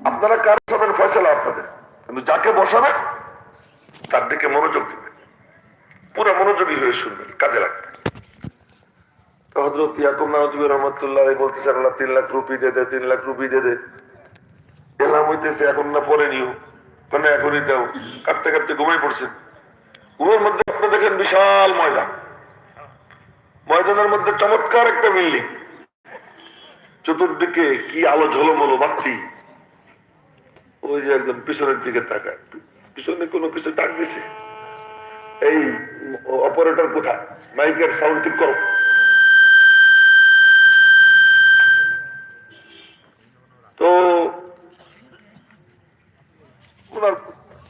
আপনারা কার বসাবেন ফয়সালা আপনাদের? কিন্তু যাকে বসাবেন, তার দিকে মনোযোগ দিবেন। পুরো মনোযোগী হয়ে শুনবেন, কাজে লাগবে। হজরত রহমতুল্লাহ বলতেছেন, আল্লাহ তিন লাখ রুপি দে তিন লাখ রুপি দে এলাম হইতেছে, এখন না, পরে নিও। এখনই দাও? ঘুমাই ঘুমের মধ্যে আপনি দেখেন বিশাল ময়দান। ময়দানের মধ্যে চমৎকার একটা বিল্ডিং। চতুর্দিকে কি আলো ঝলমলো বাতি। ওই যে একজন পিছনের দিকে তাকায়। পিছনে কোনো কিছু ডাক দিছে। এই অপারেটর কোথায়? মাইকের সাউন্ড ঠিক করো। তো ওনার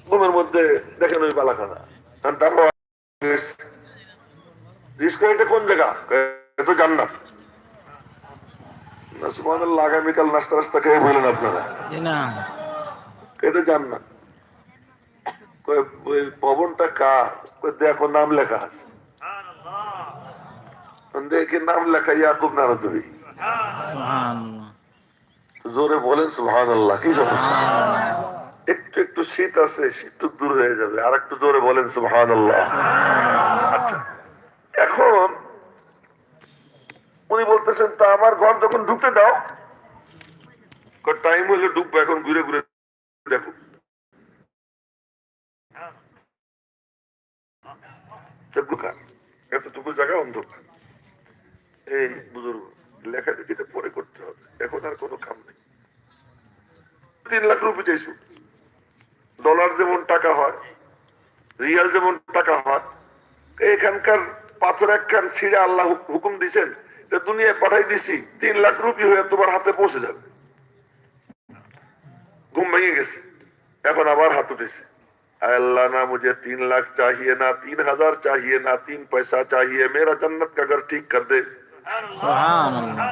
ঘুমের মধ্যে দেখেন ওই বালাখানা। এটা কোন জায়গা? তো জান্নাত। না আগামীকাল নাস্তা রাস্তা খেয়ে বলেন আপনারা। এটা জান না। ওই ভবনটা কার? দেখো নাম লেখা আছে। দেখি নাম লেখা ইয়াকুব সুবহানাল্লাহ। জোরে বলেন সুহান আল্লাহ কি সমস্যা একটু একটু শীত আছে শীত দূর হয়ে যাবে। আর একটু জোরে বলেন সুহান আল্লাহ আচ্ছা এখন উনি বলতেছেন তা আমার ঘর যখন ঢুকতে দাও। টাইম হলে ঢুকবো এখন ঘুরে ঘুরে দেখো। এতটুকু জায়গা অন্ধকার। এই বুজুর্গ লেখালেখিটা পরে করতে হবে। এখন আর কোনো কাম নেই। তিন লাখ রুপি চাইছো। ডলার যেমন টাকা হয়, রিয়াল যেমন টাকা হয়, এখানকার পাথর একখান ছিঁড়ে আল্লাহ হুকুম দিছেন দুনিয়ায় পাঠাই দিছি, তিন লাখ রুপি হয়ে তোমার হাতে পৌঁছে যাবে। ঘুম ভেঙে গেছে এখন আবার হাত উঠেছে आए अल्लाह ना मुझे तीन लाख चाहिए ना तीन हजार चाहिए ना तीन पैसा चाहिए मेरा जन्नत का घर ठीक कर दे সুবহানাল্লাহ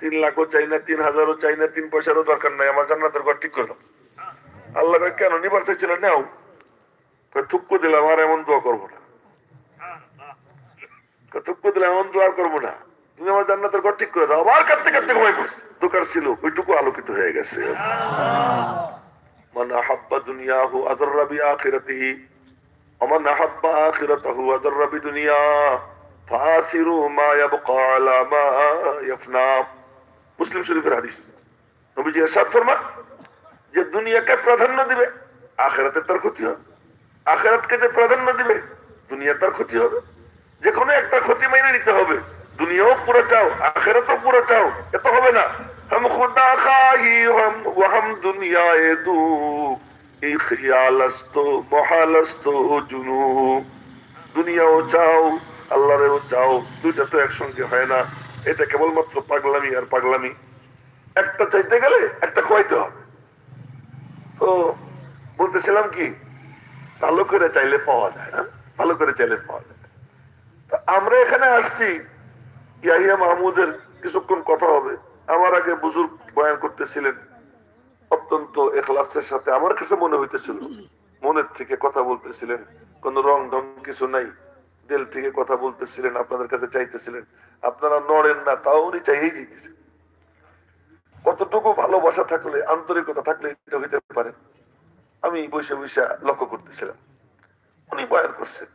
তিন লাখও চাই না তিন হাজারও চাই না তিন পয়সারও দরকার নাই আমার জান্নাতের ঘর ঠিক করে দাও আল্লাহ কয়, কেন নিবার চাইছিল নাও কয়, থুক্কু দিলাম আর এমন দোয়া করবো না কয়, থুক্কু দিলাম এমন দোয়া আর করবো না তুমি আমার জান্নাতের ঘর ঠিক করে দাও আবার কাঁদতে কাঁদতে ঘুমাই পড়ছে অন্ধকার ছিল, ওইটুকু আলোকিত হয়ে গেছে। মুসলিম শরীফের হাদিস। নবীজি এরশাদ ফরমান যে দুনিয়াকে প্রাধান্য দিবে, আখেরাতের তার ক্ষতি হবে। আখেরাতকে যে প্রাধান্য দিবে দুনিয়া তার ক্ষতি হবে। যে কোনো একটা ক্ষতি মেনে নিতে হবে। দুনিয়াও পুরো চাও, আখেরাতও পুরো চাও এত হবে না। হম খুদা খাহি হম وہم دنیا মহালস্ত জুনু চাও চাও দুইটা তো একসঙ্গে হয় না। এটা কেবলমাত্র পাগলামি আর পাগলামি। একটা চাইতে গেলে একটা খোয়াইতে হবে। তো বলতেছিলাম কি, ভালো করে চাইলে পাওয়া যায় না ভালো করে চাইলে পাওয়া যায়। আমরা এখানে আসছি। ইয়াহিয়া মাহমুদের কিছুক্ষণ কথা হবে। আমার আগে বুজুর্গ বয়ান করতেছিলেন, অত্যন্ত এখলাসের সাথে। আমার কাছে মনে হইতেছিল, মনের থেকে কথা বলতেছিলেন, কোন রং ঢং কিছু নাই, দিল থেকে কথা বলতেছিলেন, আপনাদের কাছে চাইতেছিলেন। আপনারা নড়েন না, তাও উনি চাইয়েই যেতেছেন কতটুকু ভালোবাসা থাকলে, আন্তরিকতা থাকলে এটা হইতে পারে, আমি বৈশা বৈশা লক্ষ্য করতেছিলাম। উনি বয়ান করছেন।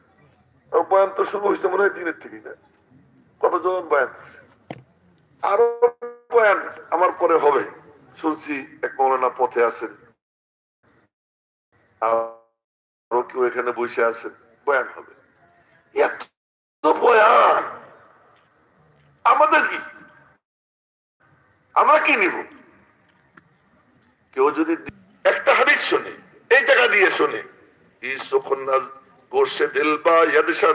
বয়ান তো শুরু হয়েছে মনে হয় দিনের থেকে না, কতজন বয়ান করছে আরও বয়ান আমার পরে হবে। শুনছি এক মৌলানা পথে আছেন। আরও কেউ এখানে বসে আছেন। বয়ান হবে। বয়ান! আমাদের কি? আমরা কি নিব? কেউ যদি একটা হাদিস শোনে, এই জায়গা দিয়ে শোনে ই সুখন্নাজ গোরসে দিল বা